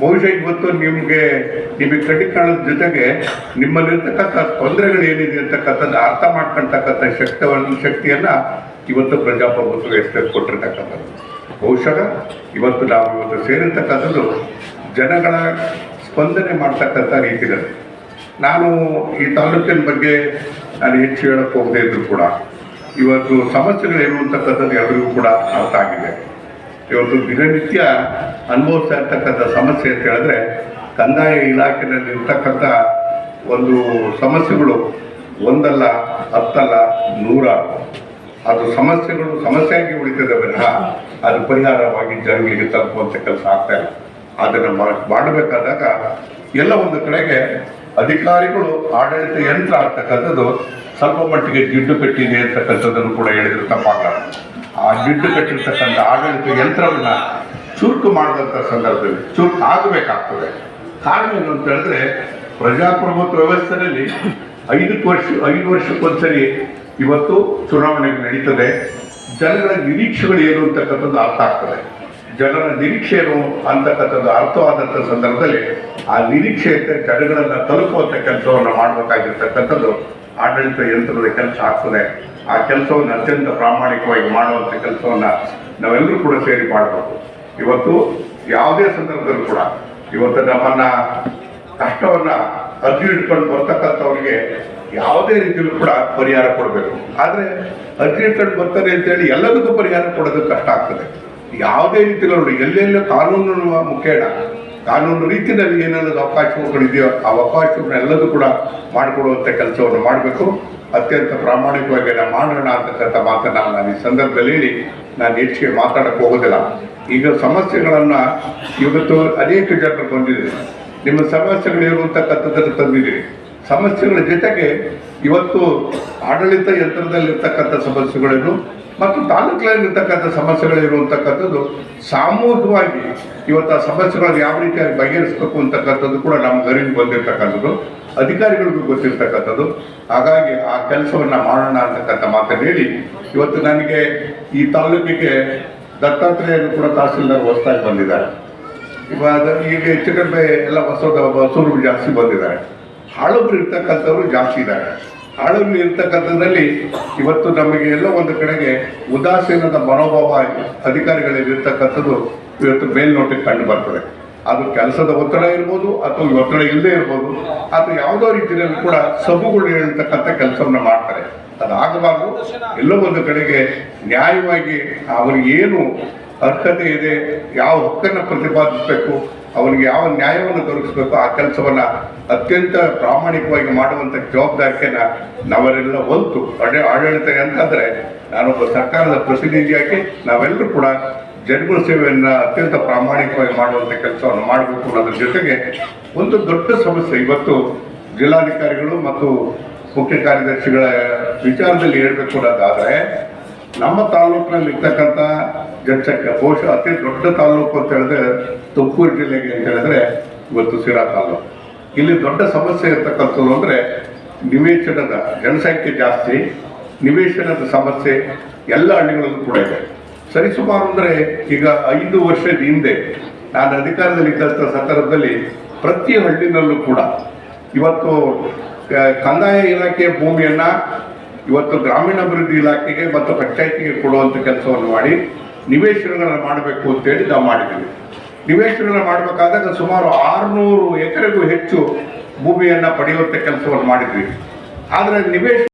ಬಹುಶಃ ಇವತ್ತು ನಿಮಗೆ ನಿಮಗೆ ಕಡಿಮೆ ಕಾಣೋದ್ರ ಜೊತೆಗೆ ನಿಮ್ಮಲ್ಲಿರ್ತಕ್ಕಂಥ ತೊಂದರೆಗಳು ಏನಿದೆ ಅಂತಕ್ಕಂಥದ್ದು ಅರ್ಥ ಮಾಡ್ಕೊಳ್ತಕ್ಕಂಥ ಶಕ್ತವನ್ನು, ಶಕ್ತಿಯನ್ನ ಇವತ್ತು ಪ್ರಜಾಪ್ರಭುತ್ವ ಎಷ್ಟು ಕೊಟ್ಟಿರ್ತಕ್ಕಂಥದ್ದು. ಬಹುಶಃ ಇವತ್ತು ನಾವು ಇವತ್ತು ಸೇರಿರ್ತಕ್ಕಂಥದ್ದು ಜನಗಳ ಸ್ಪಂದನೆ ಮಾಡ್ತಕ್ಕಂಥ ರೀತಿಯಲ್ಲಿ. ನಾನು ಈ ತಾಲೂಕಿನ ಬಗ್ಗೆ ನಾನು ಹೆಚ್ಚು ಹೇಳಕ್ಕೆ ಹೋಗದೇ ಇದ್ರು ಕೂಡ, ಇವತ್ತು ಸಮಸ್ಯೆಗಳು ಏನು ಅಂತಕ್ಕಂಥದ್ದು ಎಲ್ಲರಿಗೂ ಕೂಡ ಅರ್ಥ ಆಗಿದೆ. ಇವತ್ತು ದಿನನಿತ್ಯ ಅನುಭವಿಸ್ತಾ ಇರ್ತಕ್ಕಂಥ ಸಮಸ್ಯೆ ಅಂತ ಹೇಳಿದ್ರೆ ಕಂದಾಯ ಇಲಾಖೆಯಲ್ಲಿ ಇರ್ತಕ್ಕಂಥ ಒಂದು ಸಮಸ್ಯೆಗಳು ಒಂದಲ್ಲ, ಹತ್ತಲ್ಲ, ನೂರಾರು. ಅದು ಸಮಸ್ಯೆಗಳು ಸಮಸ್ಯೆಯಾಗಿ ಉಳಿತದೆ ವಿನಃ ಅದು ಪರಿಹಾರವಾಗಿ ಜನಗಳಿಗೆ ತಲುಪುವಂಥ ಕೆಲಸ ಆಗ್ತಾ ಇಲ್ಲ. ಅದನ್ನು ಮಾಡಬೇಕಾದಾಗ ಎಲ್ಲ ಒಂದು ಕಡೆಗೆ ಅಧಿಕಾರಿಗಳು ಆಡಳಿತ ಯಂತ್ರ ಆಗ್ತಕ್ಕಂಥದ್ದು ಸ್ವಲ್ಪ ಮಟ್ಟಿಗೆ ಜಿಡ್ಡು ಕಟ್ಟಿದೆ ಅಂತಕ್ಕಂಥದ್ದನ್ನು ಕೂಡ ಹೇಳಿದ್ರು ತಪ್ಪಾಗಲ್ಲ. ಆ ಜಿಡ್ಡು ಕಟ್ಟಿರ್ತಕ್ಕಂಥ ಆಡಳಿತ ಯಂತ್ರವನ್ನು ಚುರುಕು ಮಾಡಿದಂಥ ಸಂದರ್ಭದಲ್ಲಿ, ಚುರುಕು ಆಗಬೇಕಾಗ್ತದೆ. ಕಾರಣ ಏನು ಅಂತ ಹೇಳಿದ್ರೆ, ಪ್ರಜಾಪ್ರಭುತ್ವ ವ್ಯವಸ್ಥೆಯಲ್ಲಿ ಐದು ವರ್ಷ, ಐದು ವರ್ಷಕ್ಕೊಂದ್ಸರಿ ಇವತ್ತು ಚುನಾವಣೆ ನಡೀತದೆ. ಜನರ ನಿರೀಕ್ಷೆಗಳು ಏನು ಅಂತಕ್ಕಂಥದ್ದು ಅರ್ಥ ಆಗ್ತದೆ. ಜನರ ನಿರೀಕ್ಷೆ ಏನು ಅಂತಕ್ಕಂಥದ್ದು ಅರ್ಥವಾದಂಥ ಸಂದರ್ಭದಲ್ಲಿ ಆ ನಿರೀಕ್ಷೆ ಜನಗಳನ್ನ ತಲುಪುವಂಥ ಕೆಲಸವನ್ನು ಮಾಡಬೇಕಾಗಿರ್ತಕ್ಕಂಥದ್ದು ಆಡಳಿತ ಯಂತ್ರದ ಕೆಲಸ ಆಗ್ತದೆ. ಆ ಕೆಲಸವನ್ನು ಅತ್ಯಂತ ಪ್ರಾಮಾಣಿಕವಾಗಿ ಮಾಡುವಂಥ ಕೆಲಸವನ್ನ ನಾವೆಲ್ಲರೂ ಕೂಡ ಸೇರಿ ಮಾಡಬೇಕು. ಇವತ್ತು ಯಾವುದೇ ಸಂದರ್ಭದಲ್ಲೂ ಕೂಡ ಇವತ್ತು ನಮ್ಮನ್ನ ಕಷ್ಟವನ್ನ ಅರ್ಜಿ ಇಟ್ಕೊಂಡು ಬರ್ತಕ್ಕಂಥವ್ರಿಗೆ ಯಾವುದೇ ರೀತಿಯಲ್ಲೂ ಕೂಡ ಪರಿಹಾರ ಕೊಡಬೇಕು. ಆದರೆ ಅರ್ಜಿ ಇಟ್ಕೊಂಡು ಬರ್ತಾರೆ ಅಂತೇಳಿ ಎಲ್ಲದಕ್ಕೂ ಪರಿಹಾರ ಕೊಡೋದು ಕಷ್ಟ ಆಗ್ತದೆ. ಯಾವುದೇ ರೀತಿಯಲ್ಲಿ ನೋಡಿ, ಎಲ್ಲೆಲ್ಲ ಕಾನೂನು ಮುಖೇನ ಕಾನೂನು ರೀತಿಯಲ್ಲಿ ಏನೆಲ್ಲ ಅವಕಾಶಗಳಿದೆಯೋ ಆ ಅವಕಾಶಗಳನ್ನೆಲ್ಲದೂ ಕೂಡ ಮಾಡಿಕೊಡುವಂಥ ಕೆಲಸವನ್ನು ಮಾಡಬೇಕು. ಅತ್ಯಂತ ಪ್ರಾಮಾಣಿಕವಾಗಿ ನಾವು ಮಾಡೋಣ ಅಂತಕ್ಕಂಥ ಮಾತನ್ನು ನಾನು ಈ ಸಂದರ್ಭದಲ್ಲಿ ಹೇಳಿ ನಾನು ಹೆಚ್ಚಿಗೆ ಮಾತಾಡಕ್ಕೆ ಹೋಗೋದಿಲ್ಲ. ಈಗ ಸಮಸ್ಯೆಗಳನ್ನು ಇವತ್ತು ಅನೇಕ ಜನರು ಬಂದಿದೆ ನಿಮ್ಮ ಸಮಸ್ಯೆಗಳು ಅಂತಕ್ಕಂಥದ್ದನ್ನು ತಂದಿದ್ದೀರಿ. ಸಮಸ್ಯೆಗಳ ಜೊತೆಗೆ ಇವತ್ತು ಆಡಳಿತ ಯಂತ್ರದಲ್ಲಿರ್ತಕ್ಕಂಥ ಸಮಸ್ಯೆಗಳೇನು ಮತ್ತು ತಾಲೂಕಿನಲ್ಲಿರ್ತಕ್ಕಂಥ ಸಮಸ್ಯೆಗಳೇನು ಅಂತಕ್ಕಂಥದ್ದು ಸಾಮೂಹಿಕವಾಗಿ ಇವತ್ತು ಆ ಸಮಸ್ಯೆಗಳನ್ನು ಯಾವ ರೀತಿಯಾಗಿ ಬಗೆಹರಿಸಬೇಕು ಅಂತಕ್ಕಂಥದ್ದು ಕೂಡ ನಮ್ಮ ಗರಿಗೆ ಬಂದಿರತಕ್ಕಂಥದ್ದು ಅಧಿಕಾರಿಗಳಿಗೂ ಗೊತ್ತಿರ್ತಕ್ಕಂಥದ್ದು. ಹಾಗಾಗಿ ಆ ಕೆಲಸವನ್ನು ಮಾಡೋಣ ಅಂತಕ್ಕಂಥ ಮಾತನ್ನು ಹೇಳಿ, ಇವತ್ತು ನನಗೆ ಈ ತಾಲೂಕಿಗೆ ದತ್ತಾತ್ರೇಯರು ಕೂಡ ತಹಸೀಲ್ದಾರ್ ಹೊಸದಾಗಿ ಬಂದಿದ್ದಾರೆ. ಇವಾಗ ಈಗ ಹೆಚ್ಚು ಕಡಿಮೆ ಎಲ್ಲ ಹೊಸದ, ಹೊಸರು ಜಾಸ್ತಿ ಬಂದಿದ್ದಾರೆ. ಹಾಳೊಬ್ರು ಇರ್ತಕ್ಕಂಥವ್ರು ಜಾಸ್ತಿ ಇದ್ದಾರೆ. ಹಾಳೊಬ್ರು ಇರ್ತಕ್ಕಂಥದ್ರಲ್ಲಿ ಇವತ್ತು ನಮಗೆ ಎಲ್ಲ ಒಂದು ಕಡೆಗೆ ಉದಾಸೀನದ ಮನೋಭಾವ ಅಧಿಕಾರಿಗಳಲ್ಲಿ ಇರ್ತಕ್ಕಂಥದ್ದು ಇವತ್ತು ಮೇಲ್ನೋಟಕ್ಕೆ ಕಂಡು ಬರ್ತದೆ. ಅದು ಕೆಲಸದ ಒತ್ತಡ ಇರ್ಬೋದು ಅಥವಾ ಒತ್ತಡ ಇಲ್ಲದೆ ಇರ್ಬೋದು. ಅಥವಾ ಯಾವುದೋ ರೀತಿಯಲ್ಲಿ ಕೂಡ ಸಬುಗಳು ಹೇಳ್ತಕ್ಕಂಥ ಕೆಲಸವನ್ನ ಮಾಡ್ತಾರೆ. ಅದಾಗಬಾರ್ದು. ಎಲ್ಲೋ ಒಂದು ಕಡೆಗೆ ನ್ಯಾಯವಾಗಿ ಅವರಿಗೆ ಏನು ಅರ್ಹತೆ ಇದೆ, ಯಾವ ಹಕ್ಕನ್ನು ಪ್ರತಿಪಾದಿಸಬೇಕು, ಅವನಿಗೆ ಯಾವ ನ್ಯಾಯವನ್ನು ದೊರಕಿಸಬೇಕು ಆ ಕೆಲಸವನ್ನ ಅತ್ಯಂತ ಪ್ರಾಮಾಣಿಕವಾಗಿ ಮಾಡುವಂಥ ಜವಾಬ್ದಾರಿಕೆನ ನಾವೆಲ್ಲ ಹೊಂತು ಅಡೆ ಆಡಳಿತ ಅಂತಂದ್ರೆ ನಾನೊಬ್ಬ ಸರ್ಕಾರದ ಪ್ರತಿನಿಧಿಯಾಗಿ ನಾವೆಲ್ಲರೂ ಕೂಡ ಜನಗಳ ಸೇವೆಯನ್ನು ಅತ್ಯಂತ ಪ್ರಾಮಾಣಿಕವಾಗಿ ಮಾಡುವಂತ ಕೆಲಸವನ್ನು ಮಾಡಬೇಕು ಅನ್ನೋದ್ರ ಜೊತೆಗೆ ಒಂದು ದೊಡ್ಡ ಸಮಸ್ಯೆ. ಇವತ್ತು ಜಿಲ್ಲಾಧಿಕಾರಿಗಳು ಮತ್ತು ಮುಖ್ಯ ಕಾರ್ಯದರ್ಶಿಗಳ ವಿಚಾರದಲ್ಲಿ ಹೇಳಬೇಕು ಅನ್ನೋದಾದ್ರೆ, ನಮ್ಮ ತಾಲೂಕಿನಲ್ಲಿ ಇರ್ತಕ್ಕಂಥ ಜನಸಂಖ್ಯೆ ಬಹುಶಃ ಅತಿ ದೊಡ್ಡ ತಾಲೂಕು ಅಂತ ಹೇಳಿದ್ರೆ ತುಮಕೂರು ಜಿಲ್ಲೆಗೆ ಅಂತ ಹೇಳಿದ್ರೆ ಇವತ್ತು ಸಿರಾ ತಾಲೂಕು. ಇಲ್ಲಿ ದೊಡ್ಡ ಸಮಸ್ಯೆ ಇರ್ತಕ್ಕಂಥದ್ದು ಅಂದರೆ ನಿವೇಶನದ ಜನಸಂಖ್ಯೆ ಜಾಸ್ತಿ, ನಿವೇಶನದ ಸಮಸ್ಯೆ ಎಲ್ಲ ಹಳ್ಳಿಗಳಲ್ಲೂ ಕೂಡ ಇದೆ. ಸರಿಸುಮಾರು ಅಂದರೆ ಈಗ ಐದು ವರ್ಷದ ಹಿಂದೆ ನಾನು ಅಧಿಕಾರದಲ್ಲಿ ಇದ್ದಂಥ ಸಂದರ್ಭದಲ್ಲಿ ಪ್ರತಿ ಹಳ್ಳಿನಲ್ಲೂ ಕೂಡ ಇವತ್ತು ಕಂದಾಯ ಇಲಾಖೆಯ ಭೂಮಿಯನ್ನು ಇವತ್ತು ಗ್ರಾಮೀಣಾಭಿವೃದ್ಧಿ ಇಲಾಖೆಗೆ ಮತ್ತು ಪಂಚಾಯತಿಗೆ ಕೊಡುವಂಥ ಕೆಲಸವನ್ನು ಮಾಡಿ ನಿವೇಶನಗಳನ್ನು ಮಾಡಬೇಕು ಅಂತೇಳಿ ನಾವು ಮಾಡಿದ್ದೀವಿ. ನಿವೇಶನ ಮಾಡಬೇಕಾದಾಗ ಸುಮಾರು ಆರುನೂರು ಎಕರೆಗೂ ಹೆಚ್ಚು ಭೂಮಿಯನ್ನು ಪಡೆಯುವಂಥ ಕೆಲಸವನ್ನು ಮಾಡಿದ್ವಿ. ಆದರೆ ನಿವೇಶ